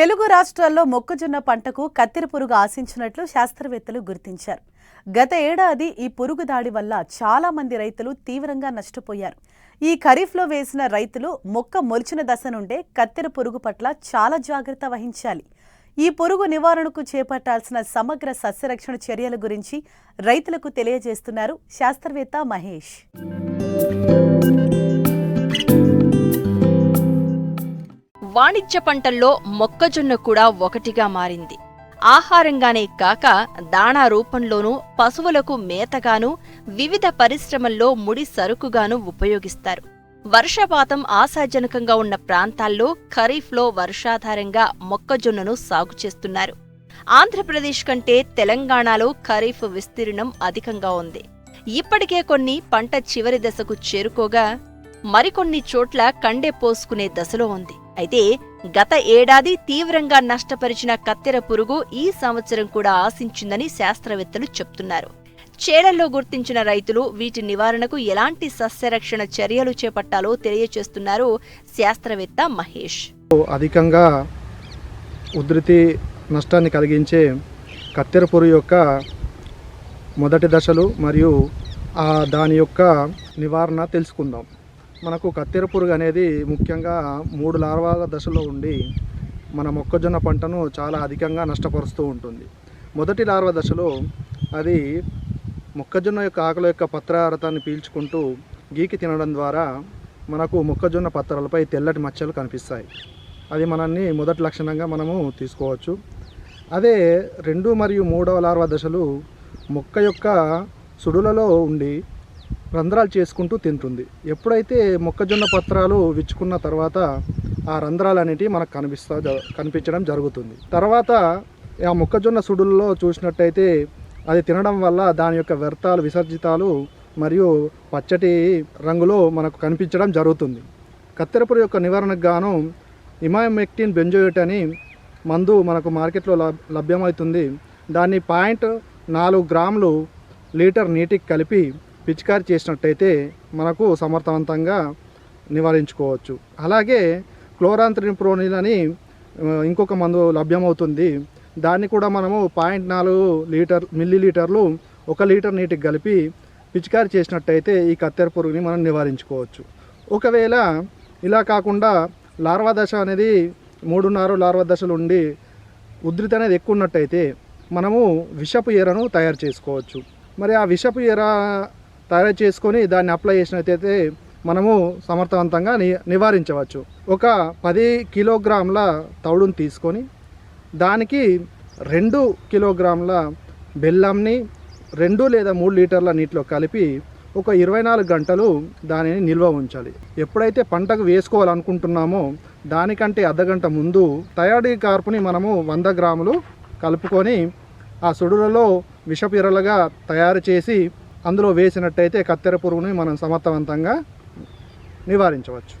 తెలుగు రాష్ట్రాల్లో మొక్కజొన్న పంటకు కత్తెర పురుగు ఆశించినట్లు శాస్త్రవేత్తలు గుర్తించారు. గత ఏడాది ఈ పురుగు దాడి వల్ల చాలా మంది రైతులు తీవ్రంగా నష్టపోయారు. ఈ ఖరీఫ్లో వేసిన రైతులు మొక్క మొలిచిన దశ నుండే కత్తెర పురుగు పట్ల చాలా జాగ్రత్త వహించాలి. ఈ పురుగు నివారణకు చేపట్టాల్సిన సమగ్ర సస్యరక్షణ చర్యల గురించి రైతులకు తెలియజేస్తున్నారు శాస్త్రవేత్త మహేష్. వాణిజ్య పంటల్లో మొక్కజొన్న కూడా ఒకటిగా మారింది. ఆహారంగానే కాక దాణా రూపంలోనూ పశువులకు మేతగాను వివిధ పరిశ్రమల్లో ముడి సరుకుగాను ఉపయోగిస్తారు. వర్షపాతం ఆశాజనకంగా ఉన్న ప్రాంతాల్లో ఖరీఫ్లో వర్షాధారంగా మొక్కజొన్నను సాగు చేస్తున్నారు. ఆంధ్రప్రదేశ్ కంటే తెలంగాణలో ఖరీఫ్ విస్తీర్ణం అధికంగా ఉంది. ఇప్పటికే కొన్ని పంట చివరి దశకు చేరుకోగా మరికొన్ని చోట్ల కండె పోసుకునే దశలో ఉంది. అయితే గత ఏడాది తీవ్రంగా నష్టపరిచిన కత్తెర పురుగు ఈ సంవత్సరం కూడా ఆశించిందని శాస్త్రవేత్తలు చెప్తున్నారు. చేలల్లో గుర్తించిన రైతులు వీటి నివారణకు ఎలాంటి సస్యరక్షణ చర్యలు చేపట్టాలో తెలియచేస్తున్నారు శాస్త్రవేత్త మహేష్. అధికంగా ఉధృతి నష్టాన్ని కలిగించే కత్తెర పురుగు యొక్క మొదటి దశలు మరియు దాని యొక్క నివారణ తెలుసుకుందాం. మనకు కత్తెర పురుగు అనేది ముఖ్యంగా మూడు లార్వాల దశలో ఉండి మన మొక్కజొన్న పంటను చాలా అధికంగా నష్టపరుస్తూ ఉంటుంది. మొదటి లార్వ దశలో అది మొక్కజొన్న యొక్క ఆకుల యొక్క పత్రారతాన్ని పీల్చుకుంటూ గీకి తినడం ద్వారా మనకు మొక్కజొన్న పత్రాలపై తెల్లటి మచ్చలు కనిపిస్తాయి. అది మనల్ని మొదటి లక్షణంగా మనము తీసుకోవచ్చు. అదే రెండు మరియు మూడవ లార్వ దశలు మొక్క యొక్క సుడులలో ఉండి రంధ్రాలు చేసుకుంటూ తింటుంది. ఎప్పుడైతే మొక్కజొన్న పత్రాలు విచ్చుకున్న తర్వాత ఆ రంధ్రాలు అనేటివి మనకు కనిపిస్తా జ- కనిపించడం జరుగుతుంది. తర్వాత ఆ మొక్కజొన్న సుడుల్లో చూసినట్టయితే అది తినడం వల్ల దాని యొక్క వ్యర్థాలు విసర్జితాలు మరియు పచ్చటి రంగులో మనకు కనిపించడం జరుగుతుంది. కత్తెరపుర యొక్క నివారణకు గాను ఇమామెక్టిన్ బెంజోయేట్ అని మందు మనకు మార్కెట్లో లభ్యమవుతుంది. దాన్ని పాయింట్ నాలుగు గ్రాములు లీటర్ నీటికి కలిపి పిచికారి చేసినట్టయితే మనకు సమర్థవంతంగా నివారించుకోవచ్చు. అలాగే క్లోరాంత్రిన్ ప్రోనిల్ అని ఇంకొక మందు లభ్యమవుతుంది. దాన్ని కూడా మనము పాయింట్ నాలుగు లీటర్ మిల్లీ లీటర్లు ఒక లీటర్ నీటికి కలిపి పిచికారి చేసినట్టయితే ఈ కత్తెర పురుగుని మనం నివారించుకోవచ్చు. ఒకవేళ ఇలా కాకుండా లార్వా దశ అనేది మూడున్నర లార్వా దశలు ఉండి ఉధృతి అనేది ఎక్కువ ఉన్నట్టయితే మనము విషపు ఎరను తయారు చేసుకోవచ్చు. మరి ఆ విషపు ఎర తయారు చేసుకొని దాన్ని అప్లై చేసినట్టయితే మనము సమర్థవంతంగా ని నివారించవచ్చు. ఒక పది కిలోగ్రాముల తౌడుని తీసుకొని దానికి రెండు కిలోగ్రాముల బెల్లంని రెండు లేదా మూడు లీటర్ల నీటిలో కలిపి ఒక ఇరవై నాలుగు గంటలు దానిని నిల్వ ఉంచాలి. ఎప్పుడైతే పంటకు వేసుకోవాలనుకుంటున్నామో దానికంటే అర్ధగంట ముందు తయారీ కార్పుని మనము వంద గ్రాములు కలుపుకొని ఆ సుడులలో విషపిరలుగా తయారు చేసి అందులో వేసినట్టయితే కత్తెర పురుగుని మనం సమర్థవంతంగా నివారించవచ్చు.